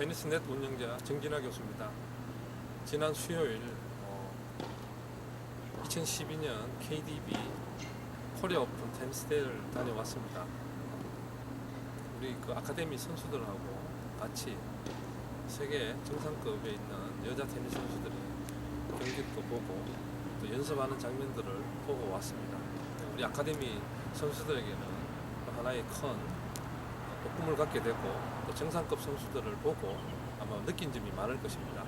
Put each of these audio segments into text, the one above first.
테니스넷 운영자 정진아 교수입니다. 지난 수요일 어, 2012년 KDB 코리아 오픈 테니스 대회를 다녀왔습니다. 우리 그 아카데미 선수들하고 같이 세계 정상급에 있는 여자 테니스 선수들이 경기도 보고 또 연습하는 장면들을 보고 왔습니다. 우리 아카데미 선수들에게는 또 하나의 큰또 꿈을 갖게 되고 또 정상급 선수들을 보고 아마 느낀 점이 많을 것입니다.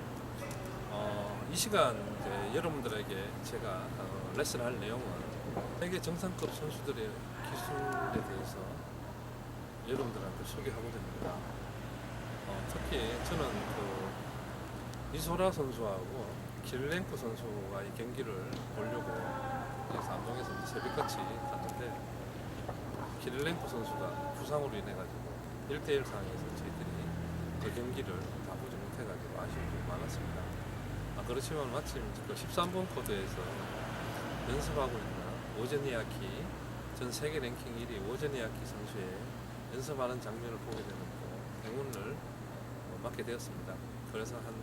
어, 이 시간 이제 여러분들에게 제가 어, 레슨할 내용은 세계 정상급 선수들의 기술에 대해서 여러분들한테 소개하고자 합니다. 어, 특히 저는 그 이소라 선수하고 길랭크 선수와의 경기를 보려고 안동에서 새벽같이 갔는데 길랭크 선수가 부상으로 인해 가지고 1대1 상황에서 저희들이 그 경기를 다 보지 못해 가지고 아쉬움이 많았습니다. 아, 그렇지만 마침 그 13번 코드에서 연습하고 있는 오제니아키 전 세계 랭킹 1위 오제니아키 선수의 연습하는 장면을 보게 또 행운을 어, 맡게 되었습니다. 그래서 한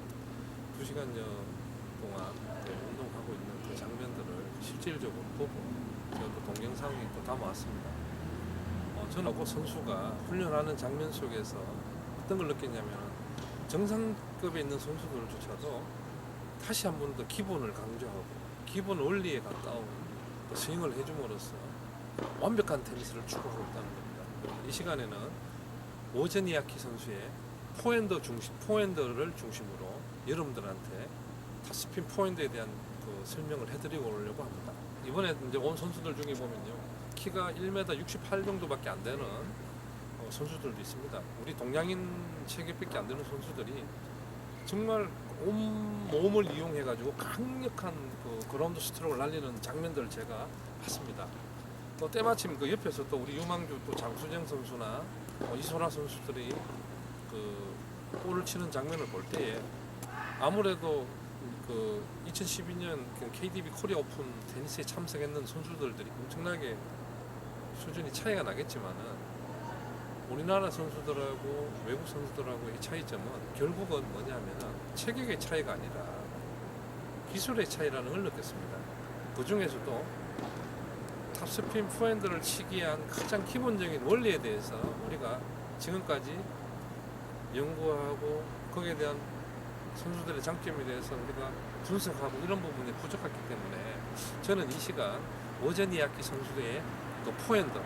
2시간여 동안 그 운동하고 있는 그 장면들을 실질적으로 보고 제가 또 동영상에 또 담아왔습니다. 어, 저는 그 선수가 훈련하는 장면 속에서 어떤 걸 느꼈냐면 정상급에 있는 선수들조차도 다시 한 번 더 기본을 강조하고 기본 원리에 가까운 또 스윙을 해줌으로써 완벽한 테니스를 추구하고 있다는 겁니다. 이 시간에는 오제니아키 선수의 포핸더 중심, 포핸더를 중심으로 여러분들한테 타스핀 포핸드에 대한 그 설명을 해드리고 오려고 합니다. 이번에 이제 온 선수들 중에 보면요. 키가 1m 68 정도밖에 안 되는 어, 선수들도 있습니다. 우리 동양인 체격밖에 안 되는 선수들이 정말 온 몸을 이용해 가지고 강력한 그 그라운드 스트로크를 날리는 장면들을 제가 봤습니다. 또 때마침 그 옆에서 또 우리 유망주 또 장수정 선수나 어, 이소라 선수들이 그 골을 치는 장면을 볼 때에 아무래도 그 2012년 그 KDB 코리아 오픈 테니스에 참석했는 선수들들이 엄청나게 수준이 차이가 나겠지만은 우리나라 선수들하고 외국 선수들하고의 차이점은 결국은 뭐냐면은 체격의 차이가 아니라 기술의 차이라는 걸 느꼈습니다. 그 중에서도 탑스핀 포핸드를 치기 위한 가장 기본적인 원리에 대해서 우리가 지금까지 연구하고 거기에 대한 선수들의 장점에 대해서 우리가 분석하고 이런 부분이 부족했기 때문에 저는 이 시간 오제니아키 선수의 그 포핸드,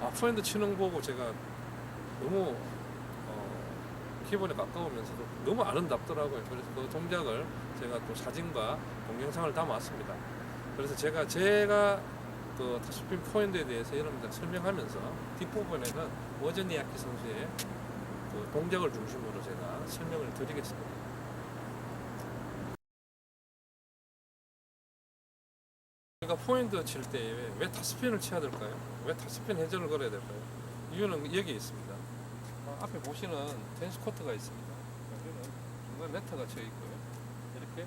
아, 포핸드 치는 거 보고 제가 너무 어, 기본에 가까우면서도 너무 아름답더라고요. 그래서 그 동작을 제가 또 사진과 동영상을 담아왔습니다. 그래서 제가 제가 그 타스핀 포핸드에 대해서 여러분들 설명하면서 뒷부분에는 오제니아키 선수의 그 동작을 중심으로 제가 설명을 드리겠습니다. 포인트 칠 때 왜 타스핀을 쳐야 될까요? 왜 타스핀 회전을 걸어야 될까요? 이유는 여기에 있습니다. 어, 앞에 보시는 테니스 코트가 있습니다. 여기는 중간 네트가 쳐 있고요. 이렇게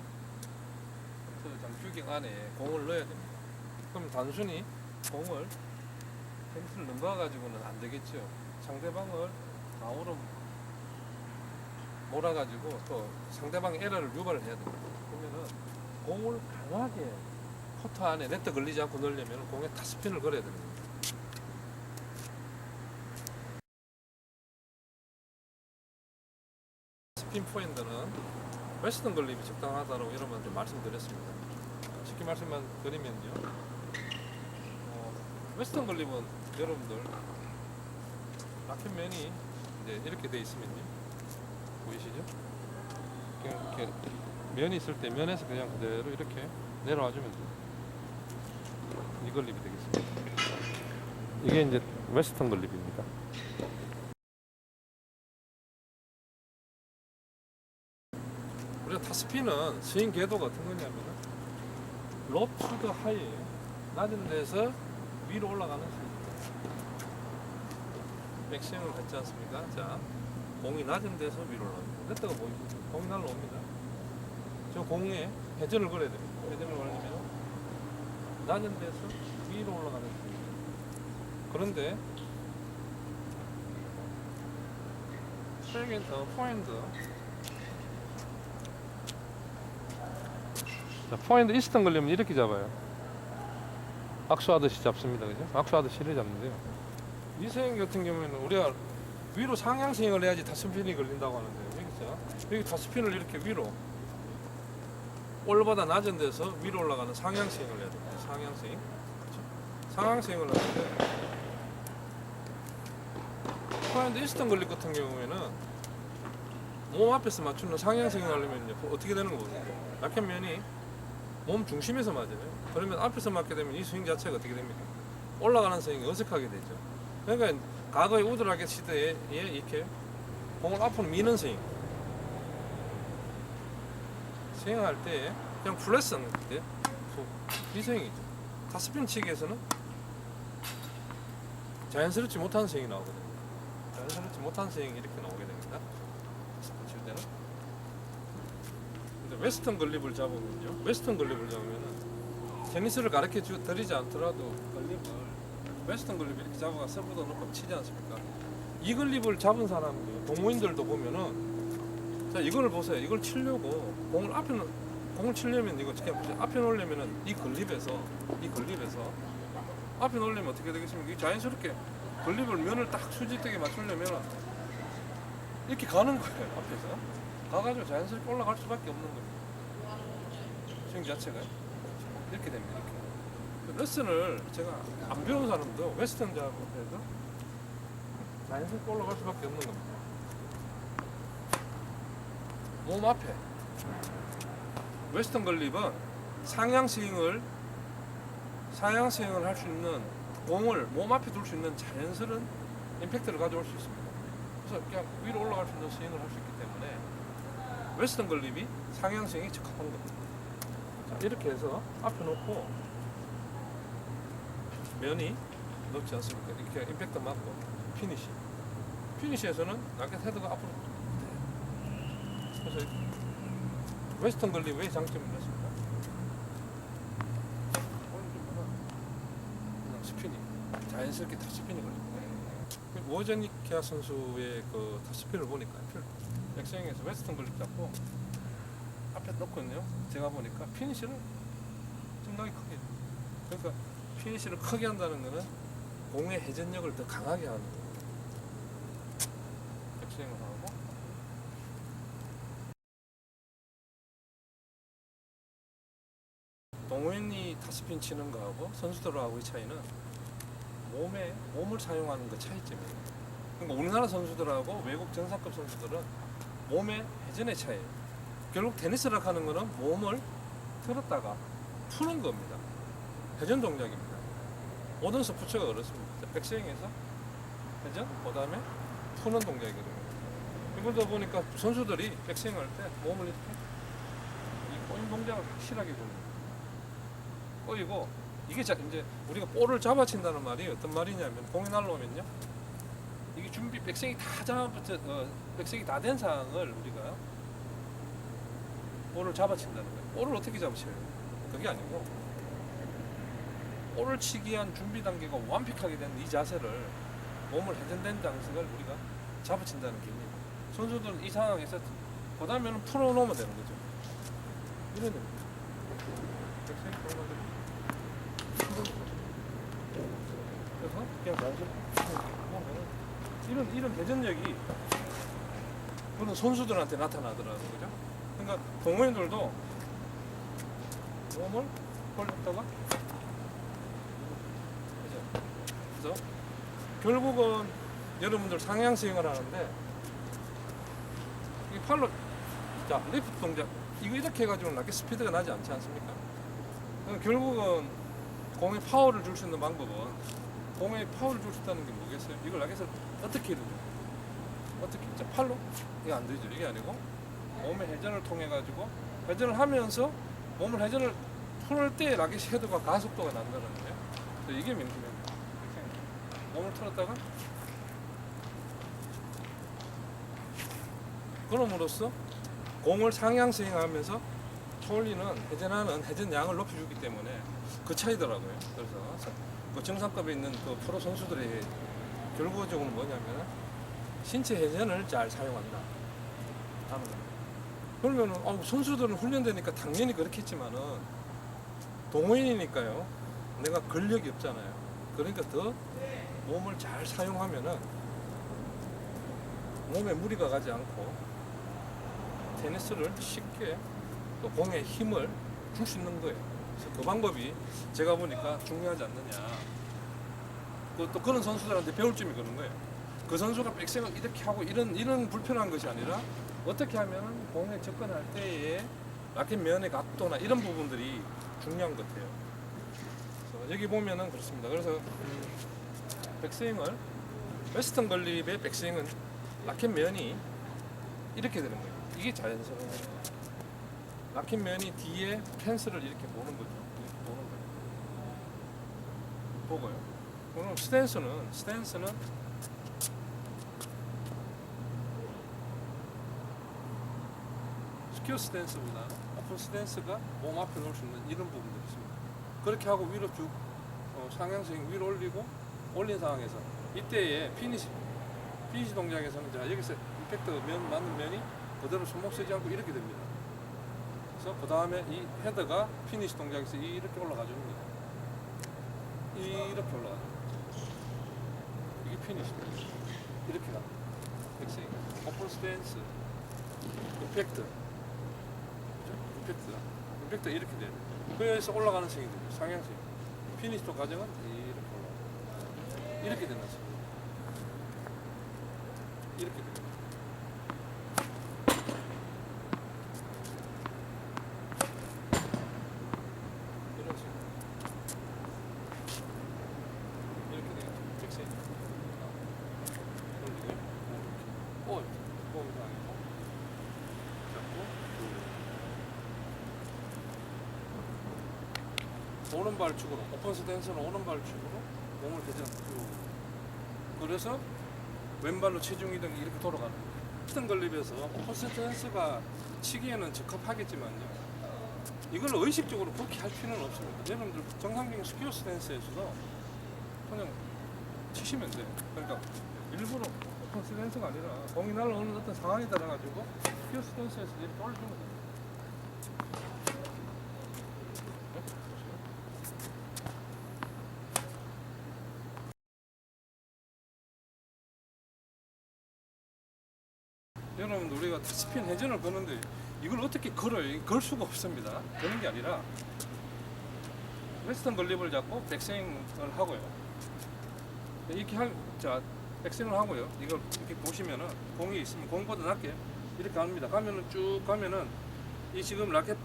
코트 장규경 안에 공을 넣어야 됩니다. 그럼 단순히 공을 테니스를 넘어가 가지고는 안 되겠죠. 상대방을 아우름 몰아가지고 또 상대방의 에러를 유발을 해야 됩니다. 그러면은 공을 강하게 코트 안에 네트 걸리지 않고 넣으려면 공에 타스핀을 걸어야 됩니다. 스핀 포핸드는 웨스턴 걸림이 적당하다고 여러분한테 말씀드렸습니다. 쉽게 말씀만 드리면요. 어, 웨스턴 걸림은 여러분들 라켓 면이 이제 이렇게 돼 있으면요. 보이시죠? 이렇게 면이 있을 때 면에서 그냥 그대로 이렇게 내려와 주면 돼요. 이 걸립이 되겠습니다. 이게 이제 웨스턴 걸립입니다. 우리가 타스피는 스윙 궤도가 어떤 거냐면 롭투더 하이 낮은 데서 위로 올라가는 스윙입니다. 백스윙을 했지 않습니까? 자, 공이 낮은 데서 위로 올라갑니다. 네트가 보이시죠? 공이 날라옵니다. 저 공에 회전을 걸어야 됩니다. 회전을 걸으면 낮은 데서 위로 올라가는 스윙입니다. 그런데 백인 어, 포핸드. 자, 포핸드 이스턴 걸리면 이렇게 잡아요. 악수하듯이 잡습니다. 그죠? 악수하듯이 이렇게 잡는데요. 이 스윙 같은 경우에는 우리가 위로 상향 스윙을 해야지 다스핀이 걸린다고 하는데요. 여기죠? 여기 다스핀을 이렇게 위로 볼보다 낮은 데서 위로 올라가는 상향 스윙을 해야 됩니다. 상향 스윙. 그렇죠? 상향 스윙을 하는데 포핸드 이스턴 걸립 같은 경우에는 몸 앞에서 맞추는 상향 스윙을 하려면 이제 어떻게 되는 거거든요. 라켓면이 몸 중심에서 맞아요. 그러면 앞에서 맞게 되면 이 스윙 자체가 어떻게 됩니까? 올라가는 스윙이 어색하게 되죠. 그러니까 과거의 우드라켓 시대에 이렇게 공을 앞으로 미는 스윙. 스윙할 때 그냥 플랫성 때, 이 스윙이죠. 타스핀 치기에서는 자연스럽지 못한 스윙이 나오거든요. 자연스럽지 못한 스윙이 이렇게 나오게 됩니다. 타스핀 칠 때는. 근데 웨스턴 걸립을 잡으면요. 웨스턴 걸립을 잡으면은 테니스를 가르쳐 주, 드리지 않더라도 걸립을 웨스턴 걸립 이렇게 잡아가 서브도 넣고 치지 않습니까? 이 걸립을 잡은 사람들, 동호인들도 보면은 자 이거를 보세요. 이걸 치려고 공을 앞에 놓- 공을 치려면 이거 어떻게 보세요. 앞에 놓으려면은 이 걸립에서 이 걸립에서 앞에 놓으려면 어떻게 되겠습니까? 이 자연스럽게 걸립을 면을 딱 수직되게 맞추려면 이렇게 가는 거예요. 앞에서 가가지고 자연스럽게 올라갈 수밖에 없는 겁니다. 스윙 자체가 이렇게 됩니다. 이렇게. 레슨을 제가 안 배운 사람도 웨스턴 작업해서 자연스럽게 올라갈 수밖에 없는 겁니다. 몸 앞에 웨스턴 걸립은 상향 스윙을 상향 스윙을 할 수 있는 공을 몸 앞에 둘 수 있는 자연스러운 임팩트를 가져올 수 있습니다. 그래서 그냥 위로 올라갈 수 있는 스윙을 할 수 있기 때문에 웨스턴 걸립이 상향 스윙에 적합한 겁니다. 자, 이렇게 해서 앞에 놓고 면이 높지 않습니까? 이렇게 임팩트 맞고 피니시. 피니시에서는 라켓 헤드가 앞으로 그래서 웨스턴 걸립의 장점이 있습니다. 그냥 스피닝 자연스럽게 다 스피닝 걸립니다. 모제니키아 선수의 그 스피를 보니까 백스윙에서 웨스턴 걸립 잡고 앞에 넣거든요. 제가 보니까 피니시를 엄청나게 크게. 그러니까 피니시를 크게 한다는 거는 공의 회전력을 더 강하게 하는 거예요. 백스윙을 하고 동호인이 타스핀 치는 거하고 선수들하고의 차이는 몸에 몸을 사용하는 그 차이점이에요. 그러니까 우리나라 선수들하고 외국 정상급 선수들은 몸의 회전의 차이예요. 결국 테니스를 하는 거는 몸을 틀었다가 푸는 겁니다. 회전 동작입니다. 모든 스포츠가 그렇습니다. 백스윙에서 회전, 그 다음에 푸는 동작이거든요. 이걸다 보니까 선수들이 백스윙 할 때 몸을 이렇게 이 꼬인 동작을 확실하게 보는 꼬이고 이게 자, 이제 우리가 볼을 잡아친다는 말이 어떤 말이냐면 공이 날라오면요 이게 준비 백스윙이 다 잡아붙여 어, 백스윙이 다 된 상황을 우리가 볼을 잡아친다는 거예요. 볼을 어떻게 잡으셔요? 그게 아니고 볼을 치기 위한 준비 단계가 완벽하게 된 이 자세를 몸을 회전된 장식을 우리가 잡아친다는 개념이에요. 선수들은 이 상황에서 그 다음에는 풀어놓으면 되는 거죠. 이런 겁니다. 백스윙 돌아가지고 그냥 보면 이런 이런 회전력이 그런 선수들한테 나타나더라고요. 그죠? 그러니까 동호인들도 몸을 벌렸다가 그죠? 그래서 결국은 여러분들 상향 스윙을 하는데 이 팔로 자 리프트 동작 이거 이렇게 해가지고는 라켓 스피드가 나지 않지 않습니까? 결국은 공에 파워를 줄 수 있는 방법은 공에 파워를 줄수 있다는 게 뭐겠어요? 이걸 라켓을 어떻게 해야? 어떻게 자 팔로? 이거 안 되죠. 이게 아니고 몸의 회전을 통해 가지고 회전을 하면서 몸을 회전을 풀때 라켓 헤드가 가속도가 난다는 거예요. 이게. 이렇게 몸을 틀었다가 그럼으로써 공을 상향 스윙하면서 초올리는 회전하는 회전 양을 높여주기 때문에 그 차이더라고요. 그래서 그 정상급에 있는 그 프로 선수들의 결과적으로 뭐냐면 신체 회전을 잘 사용한다. 하는. 그러면은 어, 선수들은 훈련되니까 당연히 그렇겠지만은 동호인이니까요. 내가 근력이 없잖아요. 그러니까 더 몸을 잘 사용하면은 몸에 무리가 가지 않고 테니스를 쉽게 또 공에 힘을 줄 수 있는 거예요. 그래서 그 방법이 제가 보니까 중요하지 않느냐. 그, 또 그런 선수들한테 배울 점이 그런 거예요. 그 선수가 백스윙을 이렇게 하고 이런 이런 불편한 것이 아니라 어떻게 하면 공에 접근할 때에 라켓 면의 각도나 이런 부분들이 중요한 것 같아요. 그래서 여기 보면은 그렇습니다. 그래서 음, 백스윙을 웨스턴 걸립의 백스윙은 라켓 면이 이렇게 되는 거예요. 이게 자연스러운 거예요. 라켓 면이 뒤에 펜스를 이렇게 보는 거죠. 이렇게 보는 거예요. 보고요. 그럼 스탠스는 스탠스는 스퀘어 스탠스보다 오픈 스탠스가 몸 앞에 놓을 수 있는 이런 부분들이 있습니다. 그렇게 하고 위로 쭉 어, 상향스윙 위로 올리고 올린 상황에서 이때의 피니시 피니시 동작에서는 자 여기서 임팩트 면 맞는 면이 그대로 손목 쓰지 않고 이렇게 됩니다. 그래서 그 다음에 이 헤드가 피니시 동작에서 이렇게 올라가 줍니다. 이렇게 올라가. 이게 피니시입니다. 이렇게 갑니다. 백스윙. 오픈 스탠스. 임팩트. 임팩트. 임팩트 이렇게 돼요. 그래서 올라가는 스윙이 됩니다. 상향 스윙. 피니시 쪽 과정은 이렇게 올라가. 이렇게 된다. 이렇게 됩니다. 이런 식으로. 이렇게 돼요. 백스윙. 돌리고요. 오, 이렇게. 오, 이상하게. 잡고 오른발 축으로 오픈 스탠스는 오른발 축으로 몸을 대전 쭉 그래서 왼발로 체중 이동이 이렇게 돌아가는 튼 걸립에서 오픈 스탠스가 치기에는 적합하겠지만요. 이걸 의식적으로 그렇게 할 필요는 없습니다. 여러분들 정상적인 스퀘어 스탠스에서도 그냥 치시면 돼요. 그러니까 일부러 오픈 스탠스가 아니라 공이 날아오는 어떤 상황에 따라 가지고 스퀘어 스탠스에서 이렇게 올려주면 돼요 여러분 우리가 스핀 회전을 거는데 이걸 어떻게 걸어요? 걸 수가 없습니다. 그런 게 아니라 웨스턴 걸립을 잡고 백스윙을 하고요. 이렇게 할, 자 백스윙을 하고요. 이걸 이렇게 보시면은 공이 있으면 공보다 낮게 이렇게 갑니다. 가면은 쭉 가면은 이 지금 라켓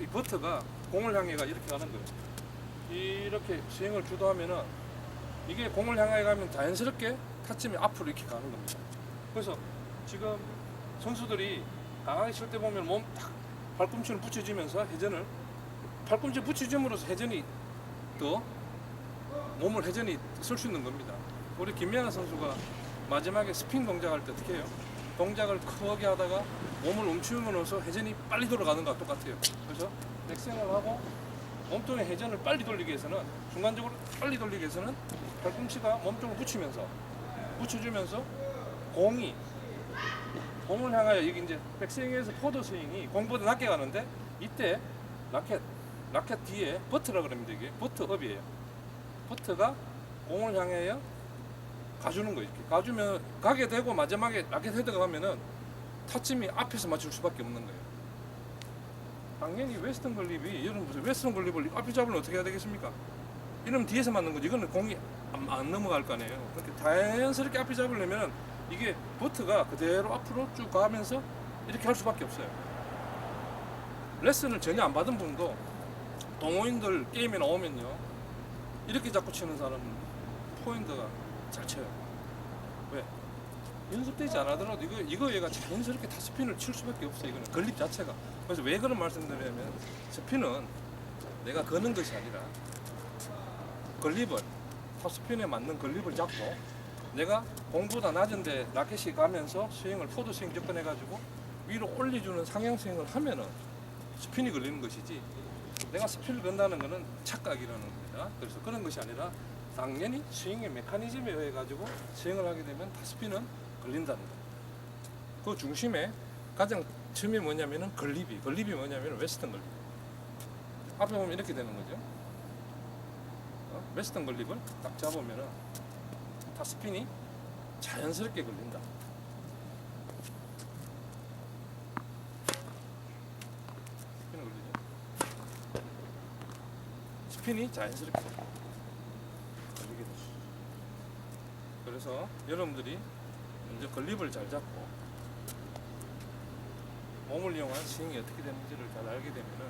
이 버터가 공을 향해가 이렇게 가는 거예요. 이렇게 스윙을 주도하면은 이게 공을 향해 가면 자연스럽게 타점이 앞으로 이렇게 가는 겁니다. 그래서 지금 선수들이 강하게 칠 때 보면 몸 딱 발꿈치를 붙여주면서 회전을 발꿈치 붙여줌으로써 회전이 또 몸을 회전이 쓸 수 있는 겁니다. 우리 김연아 선수가 마지막에 스핀 동작할 때 어떻게 해요? 동작을 크게 하다가 몸을 움츠림으로써 회전이 빨리 돌아가는 것과 똑같아요. 그래서 백스윙을 하고 몸통의 회전을 빨리 돌리기 위해서는 순간적으로 빨리 돌리기 위해서는 발꿈치가 몸쪽을 붙이면서 붙여주면서 공이 공을 향하여 여기 이제 백스윙에서 포드 스윙이 공보다 낮게 가는데 이때 라켓 라켓 뒤에 버트라 그럽니다 이게. 버트업이에요. 버트가 공을 향하여 가주는 거예요 이렇게. 가주면 가게 되고 마지막에 라켓 헤드가 가면은 타점이 앞에서 맞출 수밖에 없는 거예요. 당연히 웨스턴 걸립이 여러분 웨스턴 걸립을 앞에 잡으면 어떻게 해야 되겠습니까? 이러면 뒤에서 맞는 거지. 이거는 공이 안, 안 넘어갈 거 아니에요. 그러니까 자연스럽게 앞에 잡으려면 이게 버트가 그대로 앞으로 쭉 가면서 이렇게 할 수밖에 없어요. 레슨을 전혀 안 받은 분도 동호인들 게임에 나오면요 이렇게 자꾸 치는 사람은 포인트가 잘 쳐요. 왜? 연습되지 않아더라도 이거 이거 얘가 자연스럽게 다 스핀을 칠 수밖에 없어요. 이거는 걸립 자체가. 그래서 왜 그런 말씀드리냐면 스핀은 내가 거는 것이 아니라 걸립을 탑스핀에 맞는 걸립을 잡고 내가 공보다 낮은데 라켓이 가면서 스윙을 포드 스윙 접근해 가지고 위로 올려주는 상향 스윙을 하면은 스핀이 걸리는 것이지 내가 스핀을 건다는 것은 착각이라는 겁니다. 그래서 그런 것이 아니라 당연히 스윙의 메커니즘에 의해 가지고 스윙을 하게 되면 다 스핀은 걸린다는 거. 그 중심에 가장 처음이 뭐냐면은 건립이. 건립이 뭐냐면 웨스턴 건립. 앞에 보면 이렇게 되는 거죠. 어? 웨스턴 건립을 딱 잡으면은 다 스핀이 자연스럽게 걸린다. 스핀이 걸리죠. 스핀이 자연스럽게 걸리게 되죠. 그래서 여러분들이 먼저 건립을 잘 잡고 몸을 이용한 스윙이 어떻게 되는지를 잘 알게 되면은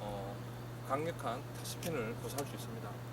어, 강력한 스핀을 구사할 수 있습니다.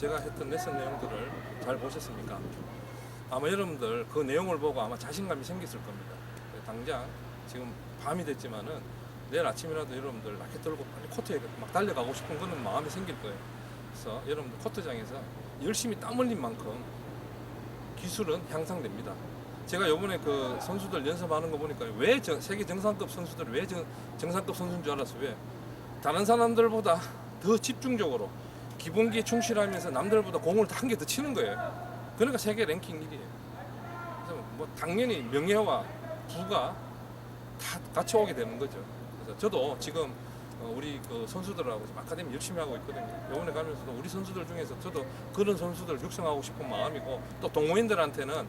제가 했던 레슨 내용들을 잘 보셨습니까? 아마 여러분들 그 내용을 보고 아마 자신감이 생겼을 겁니다. 당장 지금 밤이 됐지만은 내일 아침이라도 여러분들 라켓 들고 빨리 코트에 막 달려가고 싶은 거는 마음에 생길 거예요. 그래서 여러분들 코트장에서 열심히 땀 흘린 만큼 기술은 향상됩니다. 제가 요번에 그 선수들 연습하는 거 보니까 왜 저- 세계 정상급 선수들 왜 정, 정상급 선수인 줄 알았어 왜 다른 사람들보다 더 집중적으로 기본기에 충실하면서 남들보다 공을 한 개 더 치는 거예요. 그러니까 세계 랭킹 1위에요. 그래서 뭐 당연히 명예와 부가 다 같이 오게 되는 거죠. 그래서 저도 지금 어, 우리 그 선수들하고 아카데미 열심히 하고 있거든요. 이번에 가면서도 우리 선수들 중에서 저도 그런 선수들 육성하고 싶은 마음이고 또 동호인들한테는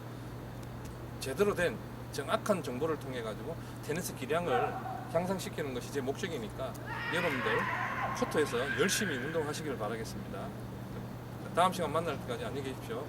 제대로 된 정확한 정보를 통해 가지고 테니스 기량을 향상시키는 것이 제 목적이니까 여러분들 코트에서 열심히 운동하시길 바라겠습니다. 다음 시간 만날 때까지 안녕히 계십시오.